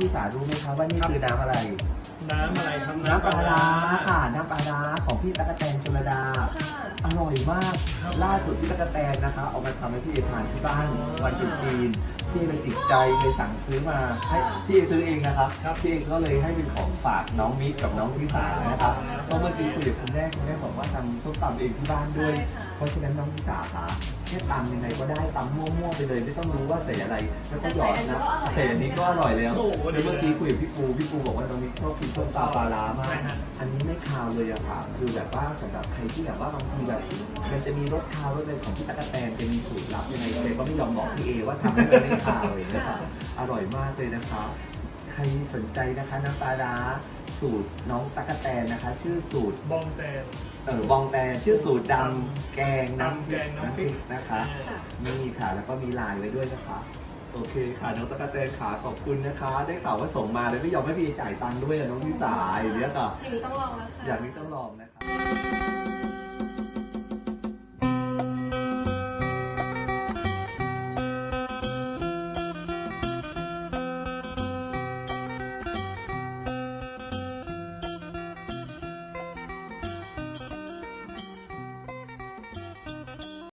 พี่สารู้ไหมคะว่านี่คือน้ำอะไร น้ำอะไรครับน้ำปลาร้าค่ะ น้ำปลาร้าของพี่ตั๊กแตนชลดาค่ะอร่อยมาก ล่าสุดพี่ตั๊กแตนนะคะ เอามาทำให้พี่เอทานที่บ้านวันจุดจีนพี่เลยติดใจเลยสั่งซื้อมาให้พี่เอซื้อเองนะครับพี่เอก็เลยให้เป็นของฝากน้องมิกกับน้องพิสานะครับเพราะเมื่อกี้คุยกับคุณแม่คุณแม่บอกว่าทำส้มตำเองที่บ้านด้วยใช่ค่ะเพราะฉะนั้นน้องพิสาคะแค่ตำยังไงก็ได้ตำมั่วๆไปเลย ไม่ต้องรู้ว่าใส่อะไรแล้วก็หยอดนะใส่อันนี้ก็อร่อยแล้วโอ้โหแล้วเมื่อกี้คุยกับพี่ปูพี่ปูบอกว่าน้องมิกชอบกินส้มตำปลาร้ามากใช่ฮะอันนี้ไม่คาวเลยอะค่ะคือแบบว่าสำหรับใครที่แบบว่าบางทีแบบมันจะมีรสคาวรสอะไรของพี่ตั๊กแตนจะมีสูตรลับยังไงเลยก็ไม่ยอมบอกพี่เอว่าทำให้มันไม่คาวเลยนะคะอร่อยมากเลยนะคะ ใครสนใจนะคะน้ำปลาร้าสูตรน้องตั๊กแตนนะคะ ชื่อสูตรบองแตน เออบองแตนชื่อสูตรดำแกงน้ำพริกดำแกงน้ำน้ำพพริริกกนะคะค่ะ นี่ค่ะแล้วก็มีลายไว้ด้วยนะคะ โอเคค่ะน้องตะกกะแตนขาขอบคุณนะคะ ได้ข่าวว่าส่งมาเลยไม่ยอมให้พี่จ่ายตังค์ด้วยอะน้องพี่สายอย่างเนี้ยค่ะอย่างนี้ต้องลองแล้วค่ะ อย่างนี้ต้องลองนะคะ